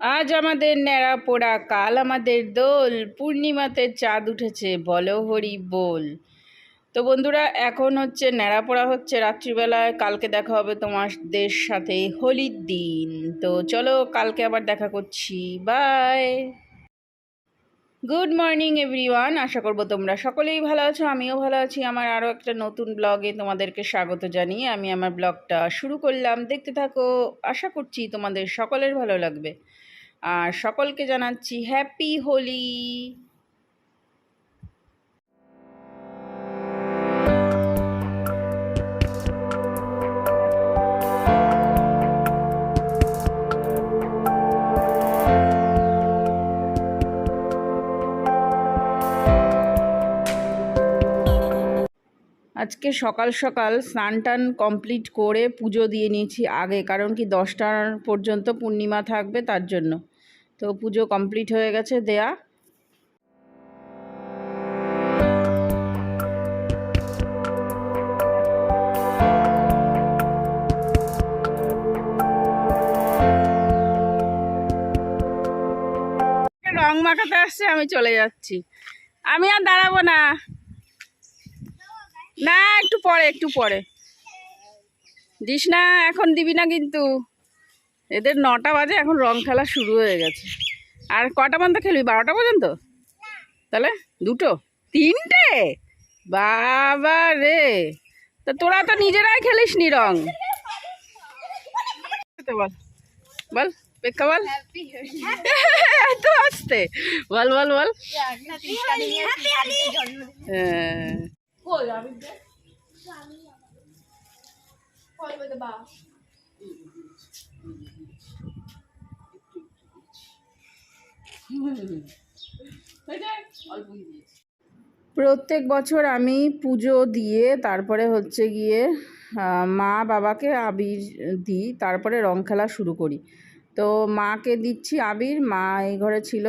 আজ আমাদের ন্যাড়া পোড়া, কাল আমাদের দোল, পূর্ণিমাতে চাঁদ উঠেছে, বলো হরি বল। তো বন্ধুরা, এখন হচ্ছে ন্যাড়া পোড়া হচ্ছে রাত্রিবেলায়, কালকে দেখা হবে তোমাদের সাথে হোলির দিন। তো চলো, কালকে আবার দেখা করছি, বাই। গুড মর্নিং এভরিওয়ান, আশা করব তোমরা সকলেই ভালো আছো, আমিও ভালো আছি। আমার আরও একটা নতুন ব্লগে তোমাদেরকে স্বাগত জানিয়ে আমি আমার ব্লগটা শুরু করলাম। দেখতে থাকো, আশা করছি তোমাদের সকলের ভালো লাগবে। আর সকলকে জানাচ্ছি হ্যাপি হোলি আজকে সকাল সকাল স্নান টান কমপ্লিট করে পুজো দিয়ে নিয়েছি আগে, কারণ কি দশটার পর্যন্ত পূর্ণিমা থাকবে তার জন্য। তো পুজো কমপ্লিট হয়ে গেছে দেয়া। রং মাখাতে আসছে, আমি চলে যাচ্ছি। আমি আর দাঁড়াবো না। না, একটু পরে একটু পরে। দিস না, এখন দিবি না কিন্তু। এদের নটা বাজে, এখন রং খেলা শুরু হয়ে গেছে। আর কটা পর্যন্ত খেলবি? বারোটা পর্যন্ত? তাহলে দুটো। তিনটে? বাবা রে! তা তোরা তো নিজেরাই খেলিস নি রং। বল। বল পেক্কা বল। এত আসতে বল বল বল। হ্যাঁ। প্রত্যেক বছর আমি পুজো দিয়ে তারপরে হচ্ছে গিয়ে মা বাবাকে আবির দিই, তারপরে রং খেলা শুরু করি। তো মাকে দিচ্ছি আবির, মা এই ঘরে ছিল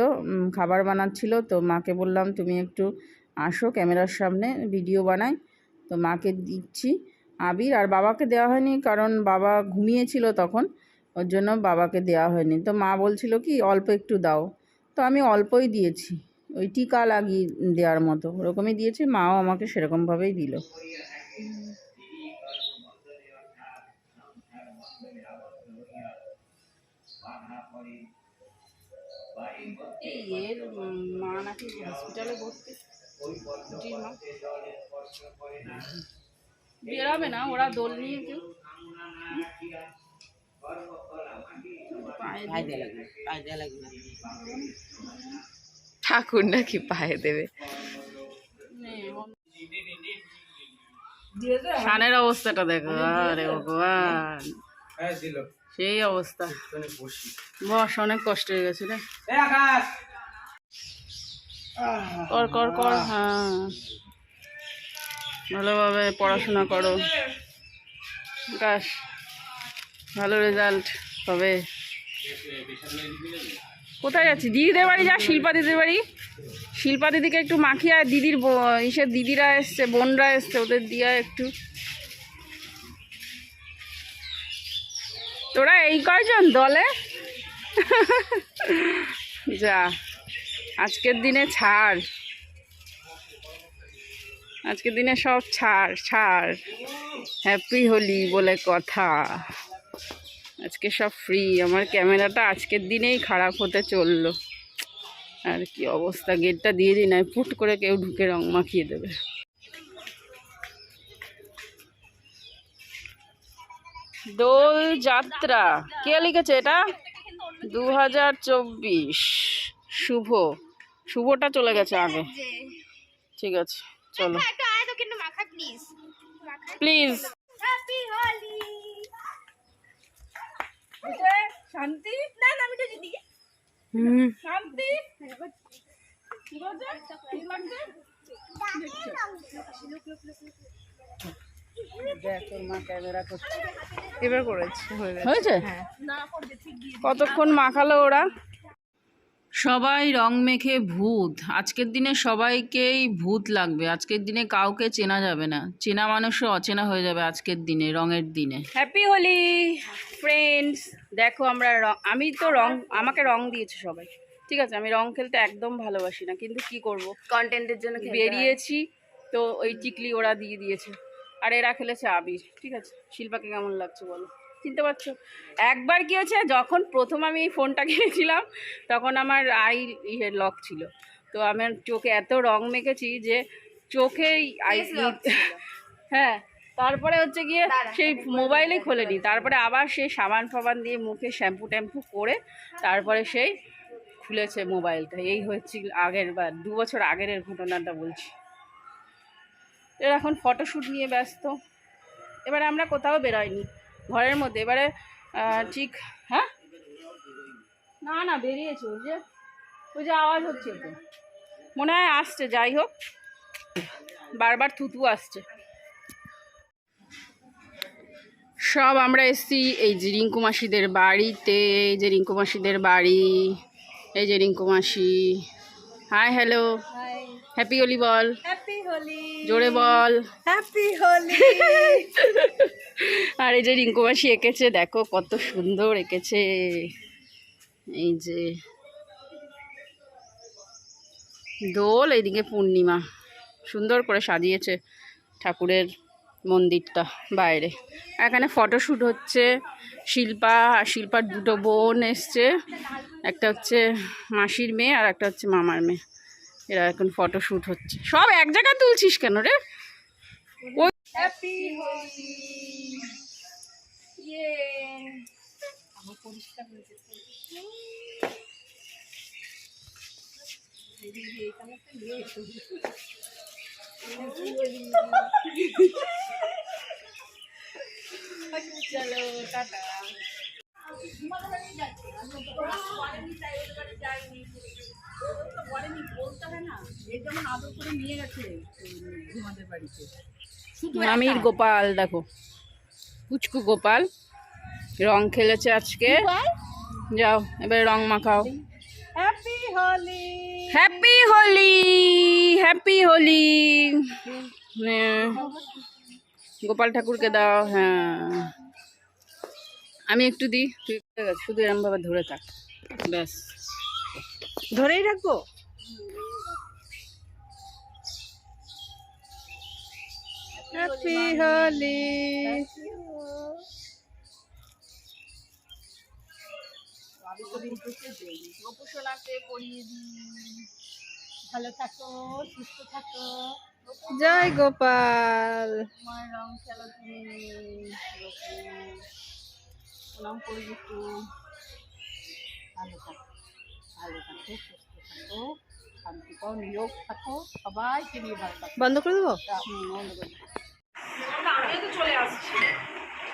খাবার বানাচ্ছিল, তো মাকে বললাম, তুমি একটু আসো, ক্যামেরার সামনে ভিডিও বানাই। তো মাকে দিচ্ছি আবির, আর বাবাকে দেওয়া হয়নি কারণ বাবা ঘুমিয়েছিল তখন, ওর জন্য বাবাকে দেওয়া হয়নি। তো মা বলছিল কি, অল্প একটু দাও। তো আমি অল্পই দিয়েছি, ওই টিকা লাগিয়ে দেওয়ার মতো। ওরকমই দিয়েছি, মাও আমাকে সেরকমভাবেই দিল। মা নাকি হসপিটালে মা বেরোবে না ওরা দোল নিয়ে কেউ ঠাকুর নাকি পায়ে দেবে। শানের অবস্থাটা দেখো আরে ভগবান। সেই অবস্থা। বস। অনেক কষ্ট হয়ে গেছে রে। কর কর কর হ্যাঁ। ভালোভাবে পড়াশোনা করো। আকাশ ভালো রেজাল্ট হবে। কোথায় যাচ্ছি? দিদিদের বাড়ি যা, শিল্পা দিদির বাড়ি। শিল্পা দিদিকে একটু মাখিয়ে আর দিদির ইসের দিদিরা এসছে, বোনরা এসছে, ওদের দিয়া একটু। তোরা এই কয়জন দলে? যা। আজকের দিনে ছাড়। আজকের দিনে সব ছাড় ছাড়। হ্যাপি হোলি বলে কথা। আজকে সব ফ্রি আমার ক্যামেরাটা আজকের দিনেই খারাপ হতে চলল। আর কি অবস্থা? গেটটা দিয়ে দিই, নাই ফুট করে কেউ ঢুকে রং মাখিয়ে দেবে। দোল যাত্রা। কে লিখেছে এটা? দু হাজার চব্বিশ। শুভ। শুভটা চলে গেছে আগে। ঠিক আছে চলো। একটু আয় তো কিন্তু মাখা প্লিজ প্লিজ হ্যাপি হোলি শান্তি? না না আমি তো দিদি হ্যাঁ, শান্তি? কি বলছে? কি লাগছে? দেখ তোর মা ক্যামেরা করছে। এবার করেছে হয়ে গেছে। হয়েছে? না করবে ঠিক দিয়ে কতক্ষণ মাখালো ওরা? সবাই রং মেখে ভূত। আজকের দিনে সবাইকেই ভূত লাগবে। আজকের দিনে কাউকে চেনা যাবে না। চেনা মানুষও অচেনা হয়ে যাবে আজকের দিনে রঙের দিনে। হ্যাপি হোলি ফ্রেন্ডস দেখো আমরা রং আমি তো রং আমাকে রং দিয়েছে সবাই। ঠিক আছে আমি রং খেলতে একদম ভালোবাসি না কিন্তু কি করব? কন্টেন্টের জন্য বেরিয়েছি তো ওই টিকলি ওরা দিয়ে দিয়েছে। আর এরা খেলেছে আবির। ঠিক আছে শিল্পাকে কেমন লাগছে বলো? চিনতে পারছ? একবার কি হয়েছে যখন প্রথম আমি এই ফোনটা কিনেছিলাম তখন আমার আই ইয়ে লক ছিল। তো আমার চোখে এত রং মেখেছি যে চোখেই আই হ্যাঁ তারপরে হচ্ছে গিয়ে সেই মোবাইলে খোলেনি। তারপরে আবার সেই সাবান ফাবান দিয়ে মুখে শ্যাম্পু ট্যাম্পু করে তারপরে সেই খুলেছে মোবাইলটা এই হচ্ছে আগের বার দু বছর আগের এর ঘটনাটা বলছি। এর এখন ফটোশ্যুট নিয়ে ব্যস্ত। এবারে আমরা কোথাও বেরোয়নি। ঘরের মধ্যে। এবারে ঠিক হ্যাঁ? না না বেরিয়েছে। ওই যে ওই যে আওয়াজ হচ্ছে তো মনে হয় আসছে যাই হোক। বারবার থুতু আসছে। সব আমরা এসছি এই যে রিঙ্কু মাসিদের বাড়িতে। এই যে রিঙ্কু মাসিদের বাড়ি। এই যে রিঙ্কু মাসি। Hi hello. হ্যাপি হোলি বল। হ্যাপি হোলি। জোরে বল। হ্যাপি হোলি। আর এই যে রিঙ্কু মাসি এঁকেছে, দেখো কত সুন্দর এঁকেছে। এই যে দোল, এইদিকে পূর্ণিমা। সুন্দর করে সাজিয়েছে ঠাকুরের মন্দিরটা বাইরে। এখানে ফটোশ্যুট হচ্ছে, শিল্পা, আর শিল্পার দুটো বোন এসছে। একটা হচ্ছে মাসির মেয়ে আর একটা হচ্ছে মামার মেয়ে। এরা এখন ফটোশ্যুট হচ্ছে। সব এক জায়গায় তুলছিস কেন রে? ওই ইয়ে চলো টাটা মামির গোপাল দেখো। পুচকু গোপাল। রং খেলেছে আজকে। যাও এবার রং মাখাও। Happy Holi happy Holi happy Holi Gopal ঠাকুরকে দাও হ্যাঁ। আমি একটু দিই তুই শুধু এরমভাবে ধরে থাক ব্যাস। ধরেই রাখব? হ্যাপি হোলি ভালো থাকো সুস্থ থাকো জয় গোপাল। রং খেলো তুমি প্রণাম করি একটু ভালো থাকো ভালো থাকো সুস্থ থাকো শান্তি পাও নিয়োগ থাকো সবাইকে নিয়ে ভালো থাকো। বন্ধ করে দেবো? বন্ধ করে দাও।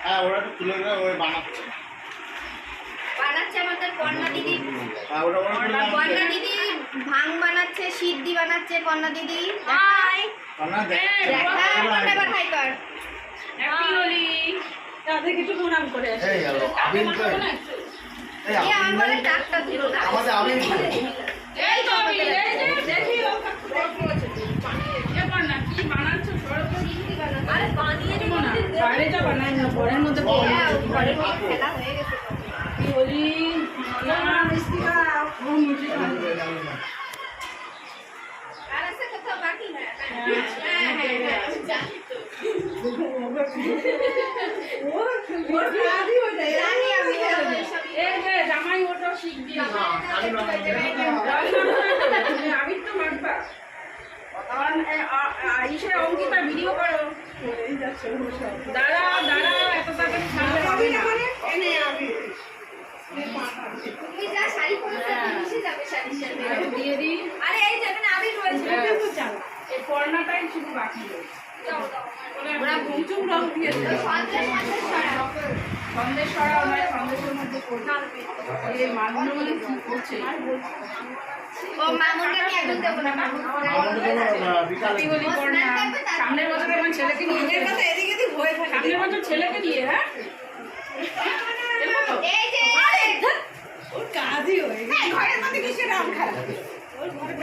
হ্যাঁ ওরা তো তুলে দেয় বানাচ্ছে। বানাচ্ছে আমাদের কন্যা দিদি। হ্যাঁ কন্যা দিদি ভাং বানাচ্ছে সিদ্ধি বানাচ্ছে দিদি। হাই। আমাদের আবির ঘরের মধ্যে হ্যাঁ, হয়ে আছে কোথাও বাকি না হ্যাঁ হ্যাঁ হ্যাঁ জামাই ওটাও শিখ আমি তো মানবা ইসে অঙ্কিতা ভিডিও করো দাঁড়াও দাঁড়াও এত তাড়াতাড়ি ছাড়লে হবে না তুমি যা শাড়ি পরেছো মিশে যাবে শাড়ির সাথে দিয়ে দিই আরে এই যেখানে আবির রয়েছে এই পর্নাটাই শুধু বাকি রয়েছে ওরা ঘুমচুম রং দিয়েছে। সন্দেশ সন্দেশ ছড়াও সন্দেশ সরাও নয় সন্দেশের মধ্যে করবে এই মাগুলো মানে কি করছে? ও মামুনকে আমি একদম দেবো না মামুন। আমাদের কোনো আহ, বিকালে কি বলি পড়না সামনের বছর আমার ছেলেকে নিয়ে যাবে। সামনের বছর ছেলেকে নিয়ে হ্যাঁ? এরকম তো? এই যে হ্যাঁ, ঘরের মধ্যে কি সেটা আম খারাপ?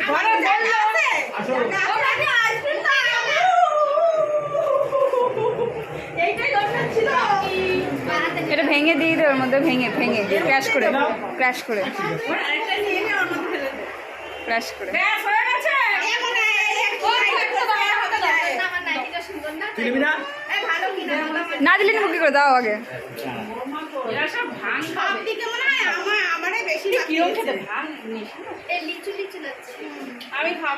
ঘরে ভেঙে দিয়ে দে ওর মধ্যে ভেঙে ভেঙে ক্র্যাশ করে ক্র্যাশ করে। ক্র্যাশ করে না এ, ভালো কিনা, ভালো কিনা। না দিলে মুখে করে দাও আগে? খাব?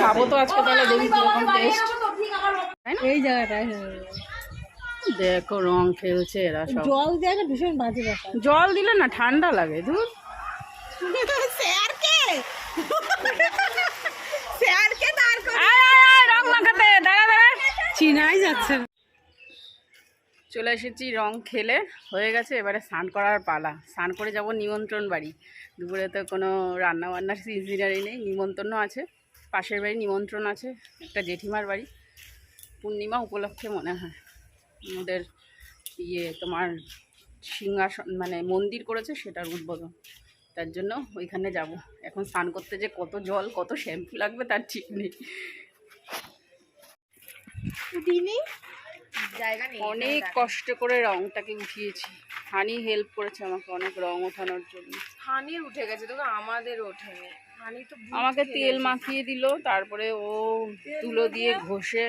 খাব তো আজকে তাহলে দেখি কীরকম টেস্ট এই জায়গাটায়। দেখো রং খেলছে এরা সব। জল দেওয়া না ভীষণ বাজে ব্যাপার। জল দিলে না ঠান্ডা লাগে স্যারকে! দাঁড় করে রং মাখাতে দাঁড়া দাঁড়া। চিনাই যাচ্ছে না। চলে এসেছি রং খেলে। হয়ে গেছে, এবারে স্নান করার পালা। স্নান করে যাব নিমন্ত্রণ বাড়ি। দুপুরে তো কোনো রান্না বান্নার নেই, নিমন্ত্রণও আছে। পাশের বাড়ি নিমন্ত্রণ আছে, একটা জেঠিমার বাড়ি। পূর্ণিমা উপলক্ষে মনে হয়। ওদের ইয়ে তোমার সিংহাসন মানে মন্দির করেছে, সেটার উদ্বোধন। তার জন্য ওইখানে যাব। এখন স্নান করতে যে কত জল, কত শ্যাম্পু লাগবে তার ঠিক নেই। অনেক কষ্ট করে রংটাকে উঠিয়েছি হানি হেল্প করেছে আমাকে অনেক রং ওঠানোর জন্য। হানির উঠে গেছে তোকে আমাদের ওঠেনি। আমাকে তেল মাখিয়ে দিল তারপরে ও তুলো দিয়ে ঘষে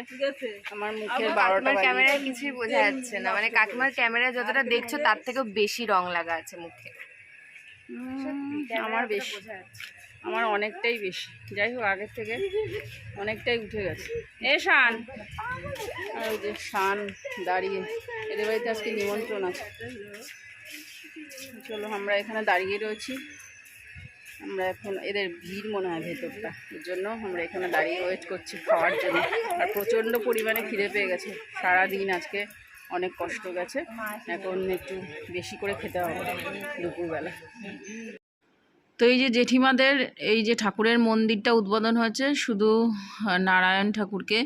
আমার মুখের বারোটা ক্যামেরায় কিছুই বোঝা যাচ্ছে না। মানে কাকিমার ক্যামেরায় যতটা দেখছ তার থেকেও বেশি রং লাগা আছে মুখে। আমার বেশি। আমার অনেকটাই বেশি। যাই হোক, আগের থেকে অনেকটাই উঠে গেছে। এ, শান। আর ওই যে শান দাঁড়িয়ে। এদের বাড়িতে আজকে নিমন্ত্রণ আছে। চলো, আমরা এখানে দাঁড়িয়ে রয়েছি। আমরা এখন এদের ভিড় মনে হয় ভেতরটা। এর জন্য আমরা এখানে দাঁড়িয়ে ওয়েট করছি খাওয়ার জন্য। আর প্রচণ্ড পরিমাণে খিদে পেয়ে গেছে। সারা দিন আজকে অনেক কষ্ট গেছে। এখন একটু বেশি করে খেতে হবে দুপুরবেলা। তো এই যে জেঠিমাদের, এই যে ঠাকুরের মন্দিরটা উদ্বোধন হয়েছে, শুধু নারায়ণ ঠাকুরকে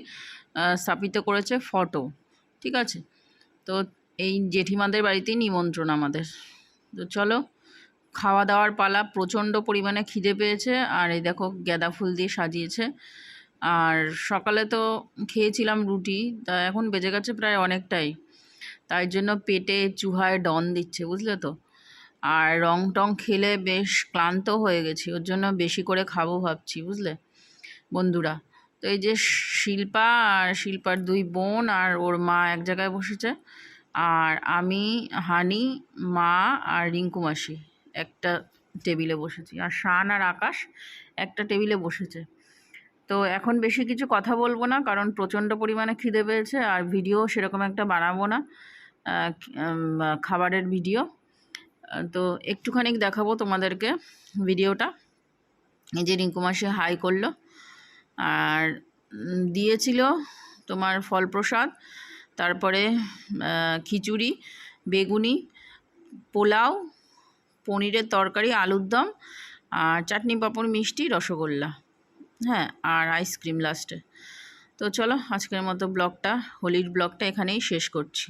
স্থাপিত করেছে ফটো, ঠিক আছে? তো এই জেঠিমাদের বাড়িতেই নিমন্ত্রণ আমাদের। তো চলো খাওয়া দাওয়ার পালা প্রচণ্ড পরিমাণে খিদে পেয়েছে, আর এই দেখো গাঁদা ফুল দিয়ে সাজিয়েছে। আর সকালে তো খেয়েছিলাম রুটি, তা এখন বেজে গেছে প্রায় অনেকটাই। তাই জন্য পেটে চুহায় ডন দিচ্ছে, বুঝলে তো? আর রং টং খেলে বেশ ক্লান্ত হয়ে গেছি। ওর জন্য বেশি করে খাব ভাবছি, বুঝলে? বন্ধুরা, তো এই যে শিল্পা আর শিল্পার দুই বোন আর ওর মা এক জায়গায় বসেছে। আর আমি, হানি, মা আর রিঙ্কু মাসি একটা টেবিলে বসেছি। আর শান আর আকাশ একটা টেবিলে বসেছে। তো এখন বেশি কিছু কথা বলব না, কারণ প্রচণ্ড পরিমাণে খিদে পেয়েছে আর ভিডিও সেরকম একটা বানাবো না। খাবারের ভিডিও তো একটুখানি দেখাবো তোমাদেরকে ভিডিওটা। এই যে রিঙ্কু মাসি হাই করল আর দিয়েছিল তোমার ফল প্রসাদ তারপরে খিচুড়ি, বেগুনি, পোলাও, পনিরের তরকারি, আলুর দম আর চাটনি পাঁপড়, মিষ্টি, রসগোল্লা হ্যাঁ আর আইসক্রিম লাস্টে। তো চলো আজকের মতো ব্লগটা, হোলির ব্লগটা এখানেই শেষ করছি।